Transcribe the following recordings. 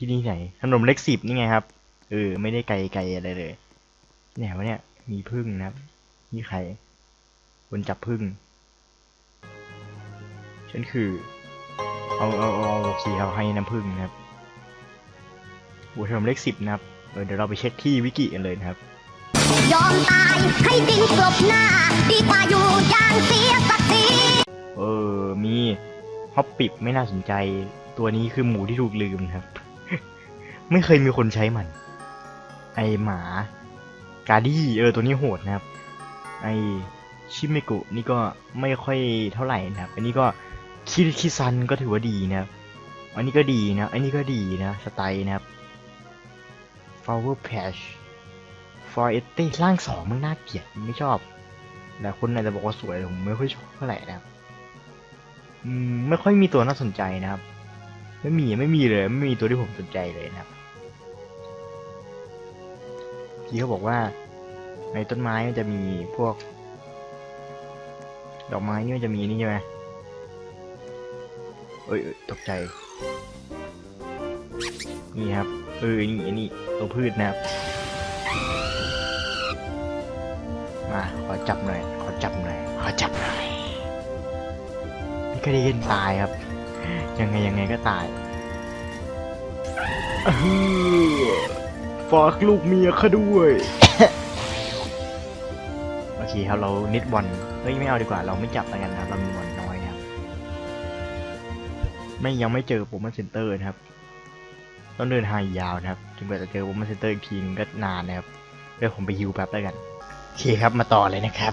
ที่นี่ไหนถนนเล็กสิบนี่ไงครับ เออ ไม่ได้ไกลไกลอะไรเลยไหนวะเนี่ย มีพึ่งนะครับนี่ใคร คนจับพึ่ง ฉันคือ เอาเอาเอาโอเคเอาให้น้ำพึ่งนะครับโอ้ถนนเล็กสิบนะครับ เออเดี๋ยวเราไปเช็คที่วิกิกันเลยนะครับยอมตายให้ดินกลบหน้า ดีกว่าอยู่อย่างเสียศักดิ์ศรีเออ มีฮอปปิบไม่น่าสนใจ ตัวนี้คือหมูที่ถูกลืมนะครับ ไม่เคยมีคนใช้มัน ไอหมากาดี้เออตัวนี้โหดนะครับ ไอชิเมกุนี่ก็ไม่ค่อยเท่าไหร่นะครับ อันนี้ก็คิคิซันก็ถือว่าดีนะครับอันนี้ก็ดีนะ อันนี้ก็ดีนะสไตล์นะครับ flower patch for e t ร่างสองมันน่าเกลียดไม่ชอบแต่คนอาจจะบอกว่าสวยผมไม่ค่อยชอบเท่าไหร่นะครับไม่ค่อยมีตัวน่าสนใจนะครับ ไม่มีไม่มีเลย ไม่มีตัวที่ผมสนใจเลยนะครับ ที่เขาบอกว่า ในต้นไม้มันจะมีพวก ดอกไม้นี่มันจะมีนี่ใช่ไหมเอ้ยตกใจ นี่ครับเออนี่อันนี้ตัวพืชนะครับ มาขอจับหน่อยขอจับหน่อยขอจับหน่อยนี่ก็ได้ยินตายครับ ยังไงยังไงก็ตายอือ ฝากลูกเมียข้าด้วย โอเคครับเรานิดบอลเฮ้ยไม่เอาดีกว่าเราไม่จับแล้วกันนะเรามีบอลน้อยนะครับไม่ยังไม่เจอโปรโมนเซนเตอร์นะครับ ต้องเดินทางยาวนะครับถึงกว่าจะเจอโปรโมนเซนเตอร์อีกทีนึงก็นานนะครับเดี๋ยวผมไปฮิวแป๊บแล้วกันโอเคครับมาต่อเลยนะครับ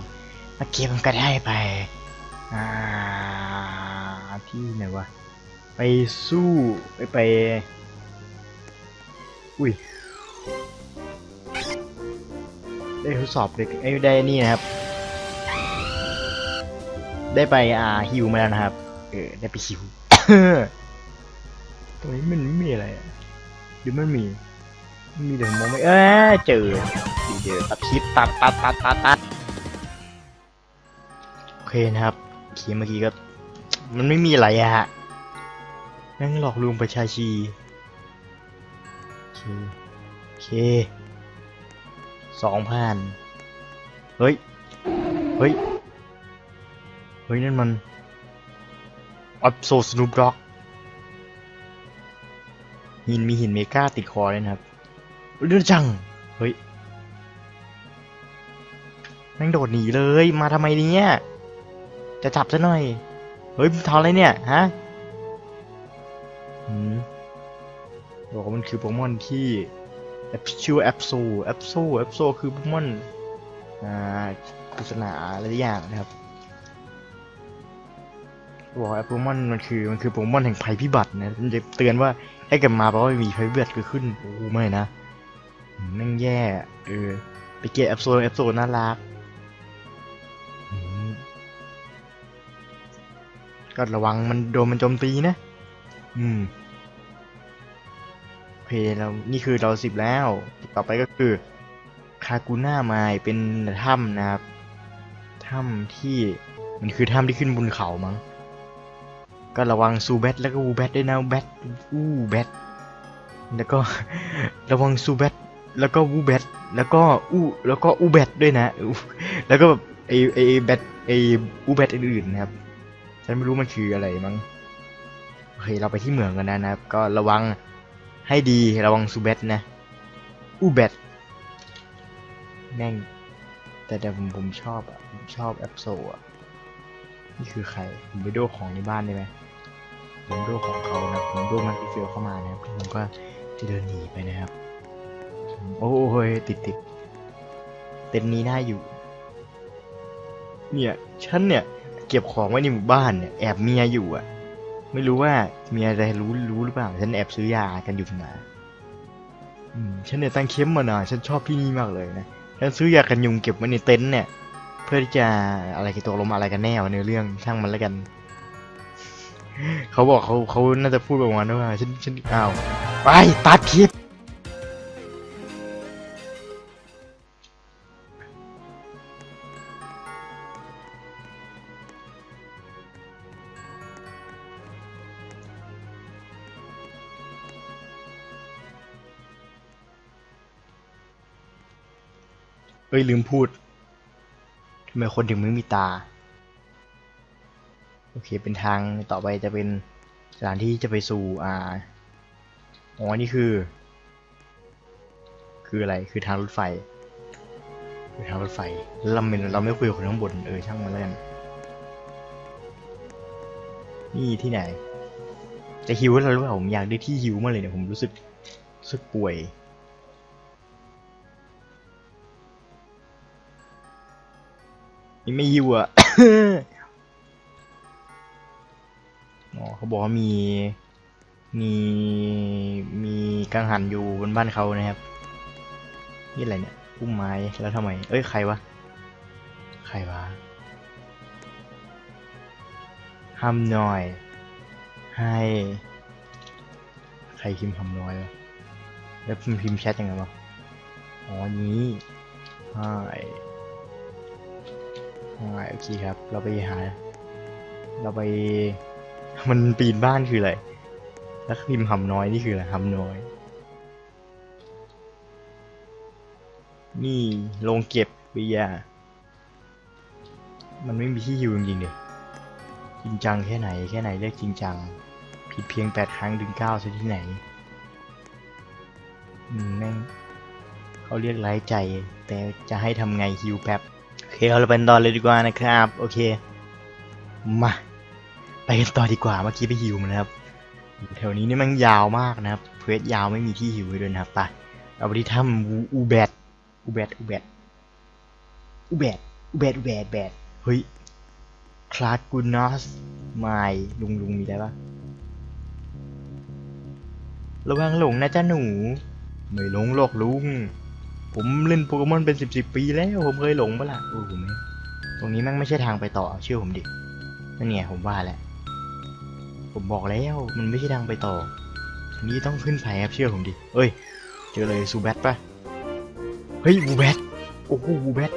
เมื่อกี้ผมก็ได้ไปอ่าที่ไหนวะไปสู้ไปไปอุ้ย ได้ทดสอบเด็กไอ้ได้นี่นะครับ ได้ไปอ่าฮิวมาแล้วนะครับ เออได้ไปฮิวตรงนี้มันไม่มีอะไรอะหรือมันมีมีแต่ผมมองไม่เออเจอเจอตัดคลิปตัดตัดตัดตัดตัดโอเคนะครับคลิปเมื่อกี้ก็ มันไม่มีอะไรอะฮะนั่งหลอกลวงประชาชีโอเคโอเค สองพันเฮ้ย เฮ้ย เฮ้ย นั่นมันอัพโซสนูปด็อกหินมีหินเมกาติดคอเลยนะครับเรื่องจัง เฮ้ยแม่งโดดหนีเลย มาทำไมเนี่ย จะจับซะหน่อย เฮ้ยทำอะไรเนี่ย ฮะหืมบอกว่ามันคือโปเกมอนที่ ชื่อแอปโซแอปโซแอปโซคือโปเกมอนอ่าปริศนาอะไรอย่างนะครับบอกว่าโปเกมอนมันคือมันคือโปเกมอนแห่งภัยพิบัตินะมันจะเตือนว่าให้กลับมาเพราะว่ามีภัยพิบัติเกิดขึ้นโอ้ไม่นะอืมแม่งแย่เออไปเกะแอปโซแอปโซน่ารักก็ระวังมันโดนมันโจมตีนะ อืม เคเรานี่คือเราสิบแล้ว ต่อไปก็คือคากูน่าไมล์เป็นถ้ำนะครับถ้ำที่มันคือถ้ำที่ขึ้นบนเขามั้งก็ระวังซูแบทแล้วก็วูแบทด้วยนะแบทอู้แบทแล้วก็ระวังซูแบทแล้วก็วูแบทแล้วก็อู้แล้วก็อูแบทด้วยนะ แล้วก็แบบไอไอแบทไออูแบทอื่นๆนะครับ ฉันไม่รู้มันคืออะไรมั้งโอเคเราไปที่เหมืองกันนะครับ ก็ระวัง ให้ดีระวังซูแบทนะ อูแบทแม่ง แต่แต่ผมผมชอบอะผมชอบแอปโซอะ นี่คือใคร ผมไปดูของในบ้านได้ไหมผมดูของเขานะ ผมดูมันที่เฟลเข้ามานะครับ ผมก็จะเดินหนีไปนะครับ โอ้ยติดติดเต็นนี้น่าอยู่ เนี่ย ฉันเนี่ย เก็บของไว้ในหมู่บ้านเนี่ย แอบเมียอยู่อะ ไม่รู้ว่ามีอะไรรู้รู้หรือเปล่า ฉันแอบซื้อยากันอยู่นะอืมฉันเนี่ยตั้งเข้มมานานฉันชอบที่นี่มากเลยนะฉันซื้อยากันยุงเก็บไว้ในเต็นท์เนี่ย เพื่อที่จะอะไรกันตกลงมอะไรกันแน่วะในเรื่องช่างมันแล้วกัน เขาบอกเขาเขาน่าจะพูดประมาณว่าฉันฉันอ้าวไปตัดคลิป อ้ยลืมพูดทำไมคนถึงไม่มีตา โอเคเป็นทางต่อไปจะเป็นสถานที่จะไปสู่อ่าอ๋อนี่คือ คืออะไรคือทางรถไฟคือทางรถไฟเราไม่เราไม่คุยกับคนข้างบนเออช่างมันแล้วกันนี่ที่ไหน จะหิวแล้วหรือเปล่าผมอยากได้ที่หิวมากเลยเนี่ยผมรู้สึกรู้สึกป่วย นี่ไม่หิวอะอ๋อเขาบอกว่ามี มี มีกังหันอยู่บนบ้านเขานะครับ นี่อะไรเนี่ยพุ่มไม้แล้วทำไม เอ้ย ใครวะ ใครวะห้ามหน่อย ให้ ใครพิมพ์คำน้อยวะแล้วพิมพ์พิมพ์แชทยังไงวะ อ๋อ นี้ใช่ใช่ โอเคครับ เราไปหา เราไป มันปีนบ้านคืออะไร แล้วพิมพ์คำน้อยนี่คืออะไรคำน้อย นี่โรงเก็บเบียร์มันไม่มีที่อยู่จริงๆเดียจริงจังแค่ไหนแค่ไหนเรียกจริงจัง ผิดเพียงแปดครั้งถึงเก้าซะที่ไหนอืมแม่งเขาเรียกไร้ใจ แต่จะให้ทำไงฮิวแป๊บ เคเราเป็นตอนเลยดีกว่านะครับ โอเค มา ไปกันต่อดีกว่าเมื่อกี้ไปฮิวมาแล้วครับ แถวนี้นี่มันยาวมากนะครับเควสยาวไม่มีที่ฮิวให้ด้วยนะครับไปเราไปที่ถ้ำอูแบดอูแบดอูแบดอูแบดอูแบดอูแบดแบดเฮ้ยคลาสกูนอสไมลุงลุงมีอะได้ปะระวังหลงนะจ้าหนู ไม่หลงหรอกลุง ผมเล่นโปเกมอนเป็นสิบสิบปีแล้วผมเคยหลงปะล่ะโอ้โหตรงนี้แม่งไม่ใช่ทางไปต่อเชื่อผมดินั่นเนี่ยผมว่าแหละผมบอกแล้วมันไม่ใช่ทางไปต่อทีนี้ต้องขึ้นไปครับเชื่อผมดิเอ้ย เจอเลยซูแบทปะเฮ้ยบูแบทโอ้โหบูแบท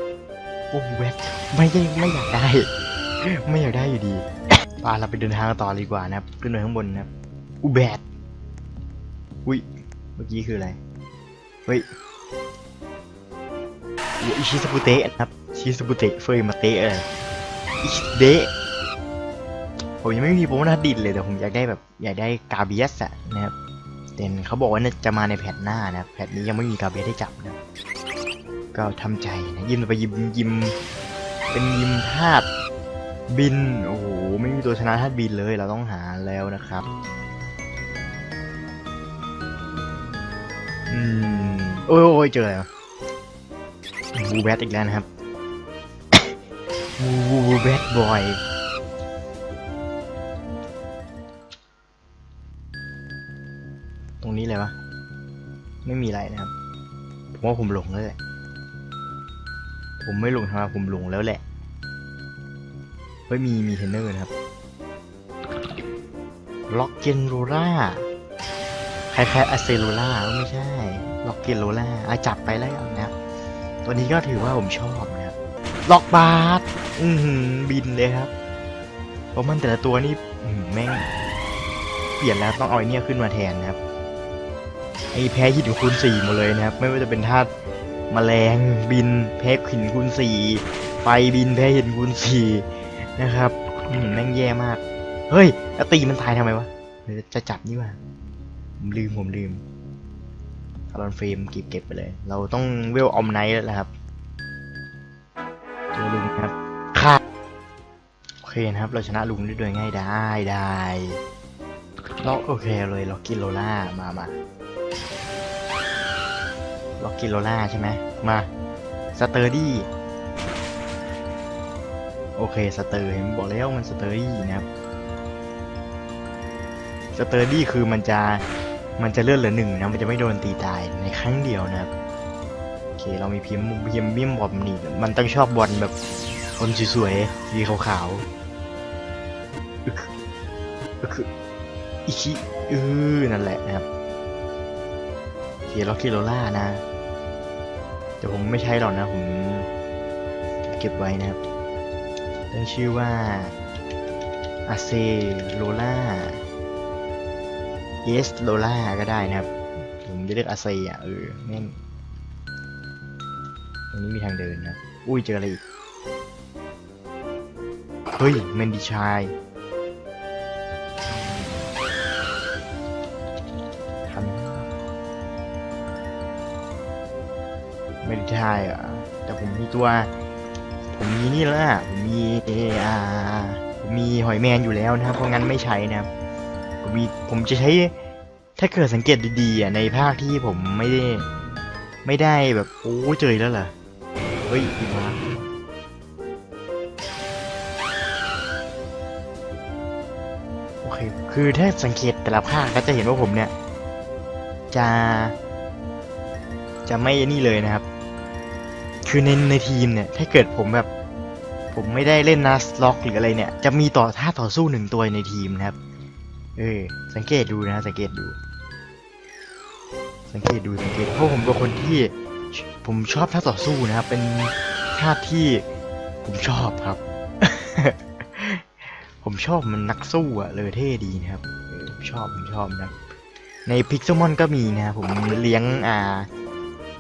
โอ้บูแบทไม่ได้ไม่อยากได้ ไม่อยากได้อยู่ดีปาเราไปเดินทางกันต่อดีกว่านะครับขึ้นไปข้างบนนะครับอูแบทอุ้ยเมื่อกี้คืออะไร เฮ้ย อุ๊ยอิชิสบุเตะนะครับชิสบุเตะเฟยมาเตะเลยอิชิเดะผมยังไม่มีโปรโมชั่นดินเลยแต่ผมอยากได้แบบอยากได้กาเบียสอะนะครับแต่เขาบอกว่าจะมาในแพทหน้านะแพทนี้ยังไม่มีกาเบียสให้จับนะก็ทำใจนะยิมไปยิมยิมเป็นยิมธาตุบินโอ้โหไม่มีตัวชนะธาตุบินเลยเราต้องหาแล้วนะครับอืมโอ้ยโอ้ยเจอแล้ว บูแบทอีกแล้วนะครับบูบูแบทบอยตรงนี้เลยวะ ไม่มีอะไรนะครับ ผมว่าผมหลงแล้วแหละ ผมไม่หลงทางผมหลงแล้วแหละเฮ้ยมีมีเทนเนอร์นะครับล็อกเกนโรล่าคล้ายๆอะเซโลล่าไม่ใช่ ล็อกเกนโรล่าอาจับไปแล้วนะครับ วนี้ก็ถือว่าผมชอบนะครับล็อกบาร์อือหือบินเลยครับเพราะมันแต่ละตัวนี่แม่งเปลี่ยนแล้วต้องเอาไอเนี่ยขึ้นมาแทนนะครับไอแพ้หินคูณสี่หมดเลยนะครับ ไม่ว่าจะเป็นธาตุแมลงบิน แพ้หินคูณสี่ไฟบินแพ้หินคูณสี่นะครับแม่งแย่มาก เฮ้ยแล้วตีมันตายทำไมวะจะจับนี่ว่าผมลืมผมลืม คารอนเฟรมเก็บเก็บไปเลย เราต้องเวลออมไนท์แล้วครับเจอลุงครับค่ะโอเคนะครับ เราชนะลุงได้โดยง่ายได้ได้ล็อกโอเคเลยล็อกกิโลล่ามามาล็อกกิโลล่าใช่ไหมมาสเตอร์ดี้โอเคสเตอร์เห็นบอกแล้วมันสเตอร์ดี้นะครับสเตอร์ดี้คือมันจะ มันจะเลื่อนเหลือหนึ่งนะ มันจะไม่โดนตีตายในครั้งเดียวนะครับ โอเค เรามีพิมพ์พิมพ์บิมบอมนี่ มันต้องชอบบอลแบบคนสวยๆสีขาวๆอึกอึกอิชิเออนั่นแหละนะครับเขียนล็อกกิโลล่านะ แต่ผมไม่ใช้หรอกนะ ผมเก็บไว้นะครับตั้งชื่อว่าอาเซโลล่า เอสโลล่าก็ได้นะครับ ผมจะเรียกอาเซอะเออแม่งโอรงนี้มีทางเดินนะ อุ้ยเจออะไรอีก เฮ้ยเมนดิชายทันเมนดิชายเหรอะแต่ผมมีตัว ผมมีนี่แล้วอะผมมีเออาผมมีหอยแมนอยู่แล้วนะครับ เพราะงั้นไม่ใช้นะครับ ผมมีผมจะใช้ถ้าเกิดสังเกตดีๆอะในภาคที่ผมไม่ได้ไม่ได้แบบโอ้เจอแล้วเหรอเฮ้ยอีมาโอเคคือถ้าสังเกตแต่ละภาคก็จะเห็นว่าผมเนี่ย จะ จะไม่นี่เลยนะครับ คือในในทีมเนี่ย ถ้าเกิดผมแบบ ผมไม่ได้เล่นนัสล็อกหรืออะไรเนี่ย จะมีต่อท่าต่อสู้หนึ่งตัวในทีมนะครับ เออ สังเกตดูนะ สังเกตดู สังเกตดูสังเกตเพราะผมเป็นคนที่ ผมชอบท่าต่อสู้นะครับ เป็นท่าที่ผมชอบครับ ผมชอบมันนักสู้อะเลยเท่ดีนะครับออผมชอบผมชอบนะในพิกซ m มอนก็มีนะครับผมเลี้ยงอ่า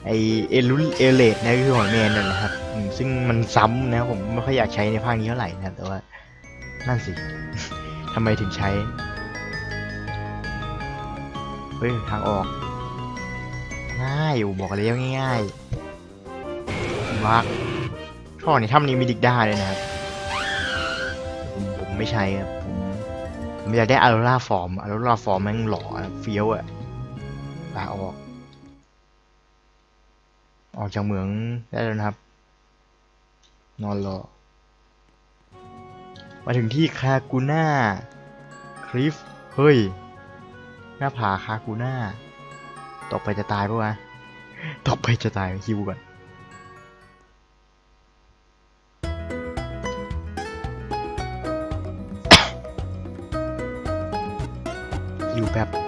ไอเอลุเอเลดนะคือหอยแมนนั่นแหละครับซึ่งมันซ้ำนะผมไม่ค่อยอยากใช้ในภาคนี้เท่าไหร่นะแต่ว่านั่นสิทำไมถึงใช้ เฮ้ยทางออก ง่ายอยู่บอกแล้วง่ายๆมาร์คท่อในถ้ำนี้มีดิกด้าเลยนะครับผมผมไม่ใช้ครับผมผมอยากได้อารูราฟอร์มอารูราฟอร์มแม่งหล่อเฟี้ยวอะลาออก ออกจากเหมืองได้แล้วนะครับ นอนรอมาถึงที่คากูน่าคลิฟเฮ้ย หน้าผาคากูน่าตกไปจะตายปะวะตกไปจะตายคิวก่อนคิวแบบ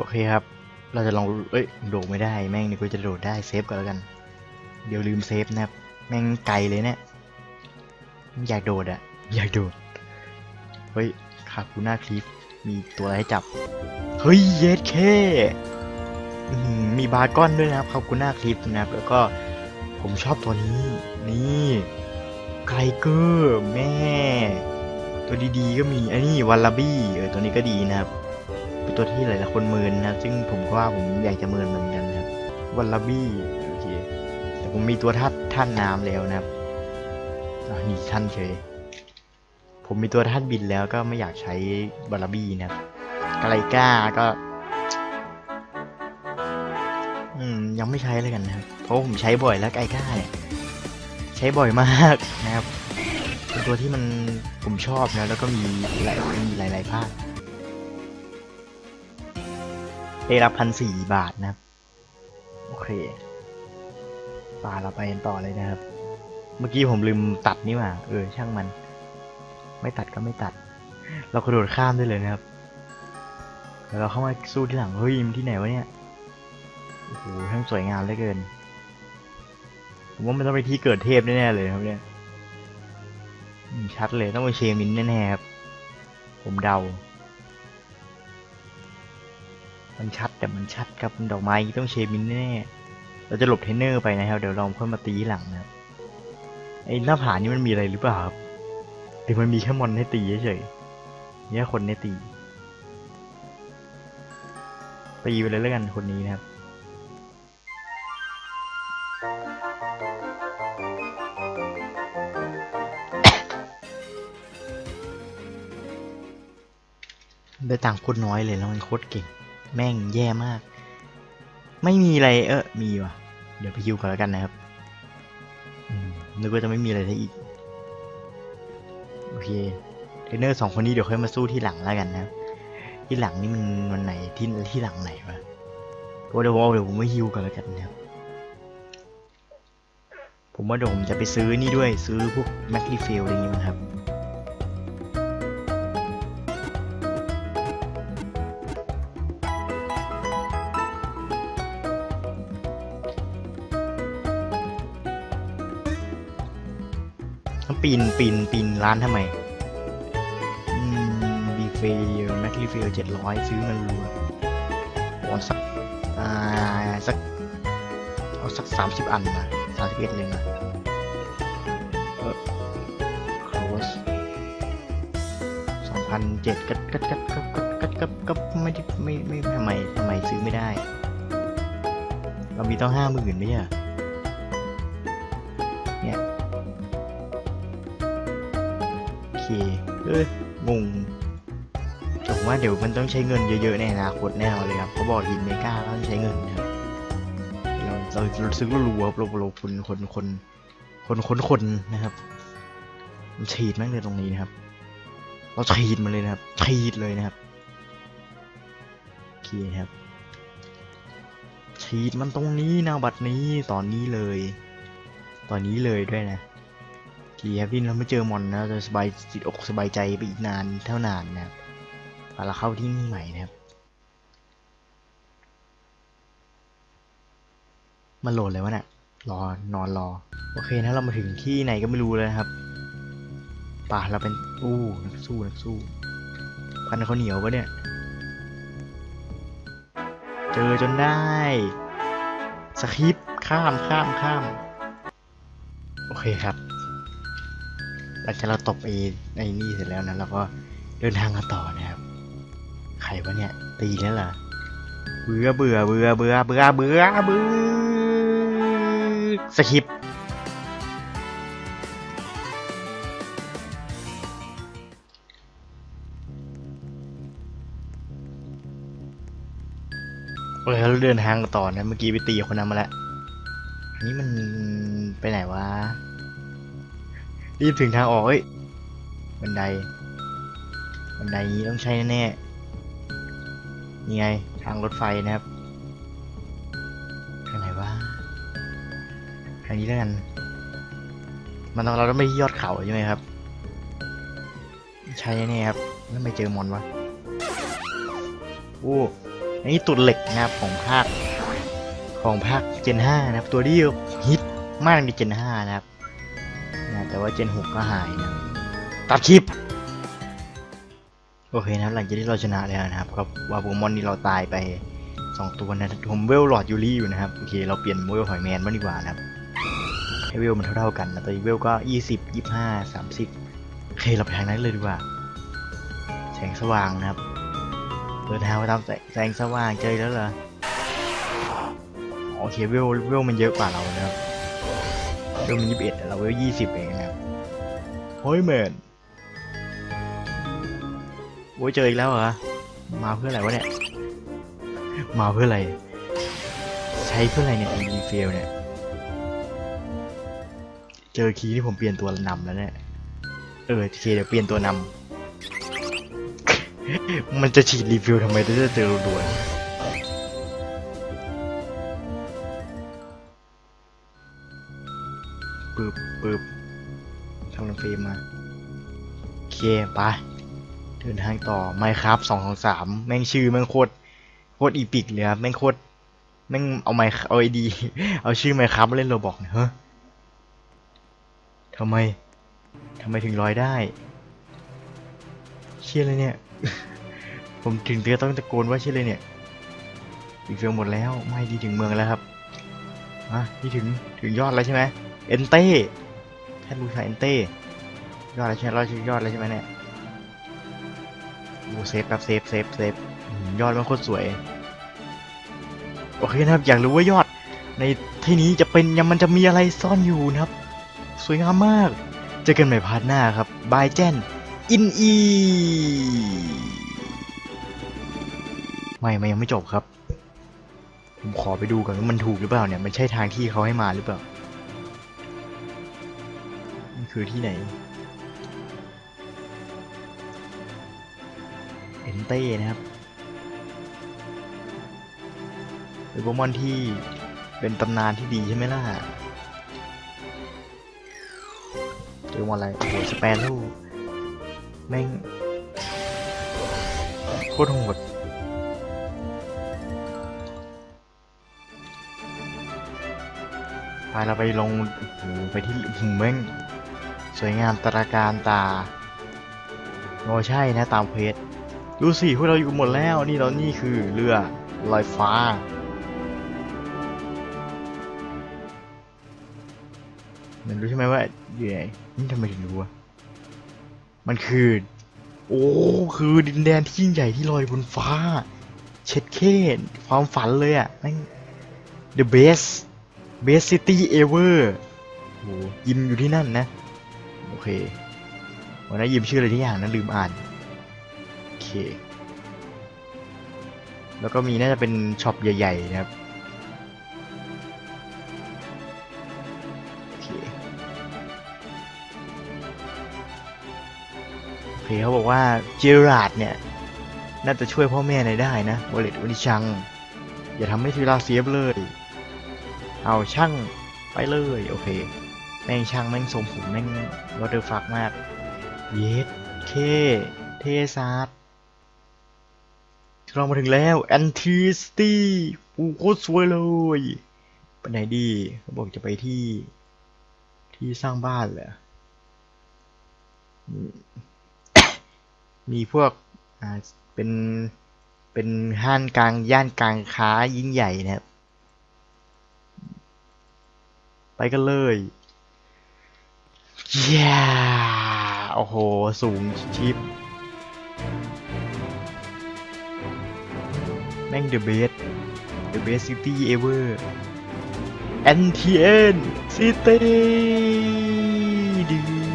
โอเคครับ เราจะลอง เอ้ย โดดไม่ได้ แม่งนี่กูจะโดดได้เซฟก่อนแล้วกัน เดี๋ยวลืมเซฟนะครับ แม่งไกลเลยเนี่ย อยากโดดอะอยากโดด เฮ้ยขากูหน้าคลิปมีตัวอะไรให้จับ เฮ้ย เยสเคมีบาร์ก้อนด้วยนะครับขอบคุณหน้าคลิปนะครับ แล้วก็ผมชอบตัวนี้ นี่ไกลเกอร์แม่ ตัวดีๆก็มี อันนี้วัลลบี้ เออ ตัวนี้ก็ดีนะครับ ตัวที่หลายๆคนเมินนะครับซึ่งผมก็ว่าผมอยากจะเมินเหมือนกันนะครับวัลลบี้โอเคแต่ผมมีตัวท่าท่านน้ำแล้วนะครับนี่ท่านเฉยผมมีตัวท่านบินแล้วก็ไม่อยากใช้วัลลบี้นะครับกไลก้าก็ อืมยังไม่ใช้เลยกันนะครับเพราะผมใช้บ่อยแล้วไกก้าเนี่ยใช้บ่อยมากนะครับเป็นตัวที่มันผมชอบนะแล้วก็มีหลายมีหลาย ๆ ภาค ได้รับพันสี่บาทนะครับ โอเคป่าเราไปกันต่อเลยนะครับ เมื่อกี้ผมลืมตัดนี่หว่า เออ ช่างมัน ไม่ตัดก็ไม่ตัด เรากระโดดข้ามได้เลยนะครับแล้วเราเข้ามาสู้ที่หลัง เฮ้ยมันที่ไหนวะเนี่ย โอ้โหทั้งสวยงามเหลือเกิน ผมว่ามันต้องไปที่เกิดเทพแน่ๆเลยครับเนี่ย ชัดเลยต้องไปเชมินแน่ๆครับ ผมเดา มันชัดแต่มันชัดครับดอกไม้ต้องเชมินแน่เราจะหลบเทนเนอร์ไปนะครับ เดี๋ยวเราค่อยมาตีหลังนะครับไอ้หน้าผานี่มันมีอะไรหรือเปล่าครับหรือมันมีแค่มอนให้ตีเฉยๆเนี่ยคนให้ตีตีไปเลยแล้วกันคนนี้นะครับได้ตังค์โคตรน้อยเลยแล้วมันโคตรเก่ง แม่งแย่มาก ไม่มีอะไรเออมีวะเดี๋ยวไปฮิวก่อนแล้วกันนะครับนึกว่าจะไม่มีอะไรได้อีก โอเคเทรนเนอร์สองคนนี้เดี๋ยวค่อยมาสู้ที่หลังแล้วกันนะที่หลังนี่มันวันไหนที่ที่หลังไหนวะโอเดี๋ยวผมเอเดี๋ยวผมไม่ฮิวกันแล้วกันนะครับผมว่าเดี๋ยวผมจะไปซื้อนี่ด้วยซื้อพวกแมคลีเฟลอะไรอย่างงี้มั้งครับ ปีนปีนปีนร้านทำไมมีเฟลแมคลีฟิลเจ็ดร้อยซื้อมันรัวโอ้สักอ่าสักเอาสักสามสิบอันมาสามสิบเอ็ดเลยนะเออ close สองพันเจ็ดก็ก็ก็ก็ก็ก็ก็ก็ไม่ได้ไม่ไม่ทำไมทำไมซื้อไม่ได้ เรามีต้องห้าหมื่นไหมอะ ว่าเดี๋ยวมันต้องใช้เงินเยอะๆในอนาคตแน่เลยครับเขาบอกหินเมกาต้องใช้เงินนะครับเราเราซื้อรัวๆเราเราคนคนคนคนคนคนนะครับฉีดแม่งเลยตรงนี้นะครับ เราฉีดมันเลยนะครับฉีดเลยนะครับโอเคครับฉีดมันตรงนี้นะบัดนี้ตอนนี้เลย ตอนนี้เลยด้วยนะดีครับที่เราไม่เจอมอนนะจะสบายจิตอกสบายใจไปอีกนานเท่านานนะครับ เราเข้าที่นี่ใหม่นะครับมันโหลดเลยวะเนี่ยรอนอนรอ โอเคนะเรามาถึงที่ไหนก็ไม่รู้แล้วนะครับป่าเราเป็นอู้นักสู้นักสู้พันเขาเหนียวปะเนี่ย เจอจนได้ สคริปต์ข้ามข้ามข้าม โอเคครับ หลังจากเราตบไอ้ไอ้นี่เสร็จแล้วนะเราก็เดินทางกันต่อนะครับ ใครวะเนี่ยตีแล้วเหรอเบื่อเบื่อเบื่อเบื่อเบื่อเบื่อเบื่อสคริปโอเคเราเดินทางกันต่อนะ เมื่อกี้ไปตีคนนั้นมาแล้วอันนี้มันไปไหนวะ รีบถึงทางออกเอ้ย บันได บันไดนี้ต้องใช้แน่ นี่ไงทางรถไฟนะครับทางไหนวะทางนี้แล้วกัน มันต้องเราต้องไม่ยอดเขาใช่ไหมครับ ใช่แน่ครับแล้วไม่เจอมอนวะโอ้อันนี้ตุดเหล็กนะครับของภาคของภาคเจน5นะครับ ตัวที่ฮิตมากในเจน5นะครับนะแต่ว่าเจน6ก็หายนะตัดคลิป โอเคนะหลังจากที่เราชนะแล้วนะครับก็ว่าโปเกมอนนี่เราตายไป 2 ตัวนะผมเวลหลอดยูรี่อยู่นะครับโอเคเราเปลี่ยนเวลหอยแมนบ้างดีกว่านะครับให้เวลมันเท่าๆกันนะตอนนี้เวลก็ 20 25 30โอเคเราไปทางนั้นเลยดีกว่า แสงสว่างนะครับเดินทางไปตามแสแสงสว่างเจอแล้วเหรอโอเคเวลเวลมันเยอะกว่าเรานะครับเริ่มยี่สิบเอ็ดเราเวลยี่สิบเองนะครับเฮ้ยแมน โอ้ยเจออีกแล้วเหรอ มาเพื่ออะไรวะเนี่ย มาเพื่ออะไร ใช้เพื่ออะไรเนี่ยอีเฟลเนี่ย เจอคีย์ที่ผมเปลี่ยนตัวนำแล้วเนี่ย เออโอเคเดี๋ยวเปลี่ยนตัวนำ มันจะฉีดรีฟิลทำไมถ้าจะเจอด่วนปึ๊บปึ๊บทำลำเฟรมมาโอเคไป เดินทางต่อไมครับสองสองสามแม่งชื่อแม่งโคตรโคตรอีพิกเลยครับแม่งโคตรแม่งเอาไมเอาไอดี เอาชื่อไมครับมาเล่นโรบอกเนี่ยฮ้ยทำไมทำไมถึงลอยได้ เชี่ยเลยเนี่ย ผมถึงเตือต้องตะโกนว่าเชี่ยเลยเนี่ยอีกเฟลหมดแล้วไม่ดีถึงเมืองแล้วครับอะนี่ถึงถึงยอดแล้วใช่ไหมเอนเต้แค่บูชาเอนเต้ยอดแล้วใช่ไหมยอดยอดแล้วใช่ไหมเนี่ย โอ้เซฟครับเซฟเซฟเซฟยอดมันโคตรสวย โอเคนะครับ อยากรู้ว่ายอด ในที่นี้จะเป็นยังมันจะมีอะไรซ่อนอยู่นะครับ สวยงามมาก เจอกันใหม่พาร์ทหน้าครับ บายเจนอินอีไม่ไมันยังไม่จบครับ ผมขอไปดูก่อนว่ามันถูกหรือเปล่าเนี่ย มันใช่ทางที่เขาให้มาหรือเปล่าคือที่ไหน เต้นะครับเป็นโปเกมอนที่เป็นตำนานที่ดีใช่ไหมล่ะเจอมาอะไร โอ้โห สเปนลูแม่งโคตรโหดไปเราไปลงโอ้โหไปที่หืมแม่ง สวยงามตระการตาโอ้ใช่นะตามเพจ ดูสิพวกเราอยู่หมดแล้วนี่เรานี่คือเรือลอยฟ้า มันรู้ใช่ไหมว่าอยู่ไหนนี่ทำไมถึงรู้วะมันคือ โอ้คือดินแดนที่ยิ่งใหญ่ที่ลอยบนฟ้า เช็ดเค้ความฝันเลยอะ่ะแม่ง the best best city ever โอ้ยิมอยู่ที่นั่นนะ โอเควันนั้นยิมชื่ออะไรที่อย่างนั้นลืมอ่าน แล้วก็มีน่าจะเป็นช็อปใหญ่ๆนะครับโอเคโอเคเขาบอกว่าเจอราดเนี่ย น่าจะช่วยพ่อแม่ในได้นะวอลเลตวนิชัง อย่าทำให้ทีลาเสียไปเลย เอาช่างไปเลย โอเค แม่งช่างแม่งทรงผมแม่งวอเตอร์ฟักมาก เยสเค เทซาร์ เรามาถึงแล้วแอนทีสตี้ปูโคตรสวยเลยไปไหนดีเขาบอกจะไปที่ ที่สร้างบ้านเหรอมีพวกอ่าเป็นเป็นห้านกลางย่านกลางค้ายิ่งใหญ่นะครับ ไปกันเลยเย้โอ้โห สูงชิป แม่ง the best the best city ever NTN City ดื้อดื้อ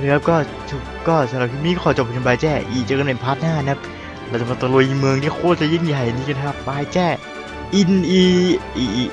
นะครับก็ทุกก็สำหรับคลิปนี้ขอจบเพียงบายแจ้อีเจอกันในพาร์ทหน้านะครับ เราจะมาตะลุยเมืองที่โคตรจะยิ่งใหญ่นี้กันครับบายแจ้อินอีอี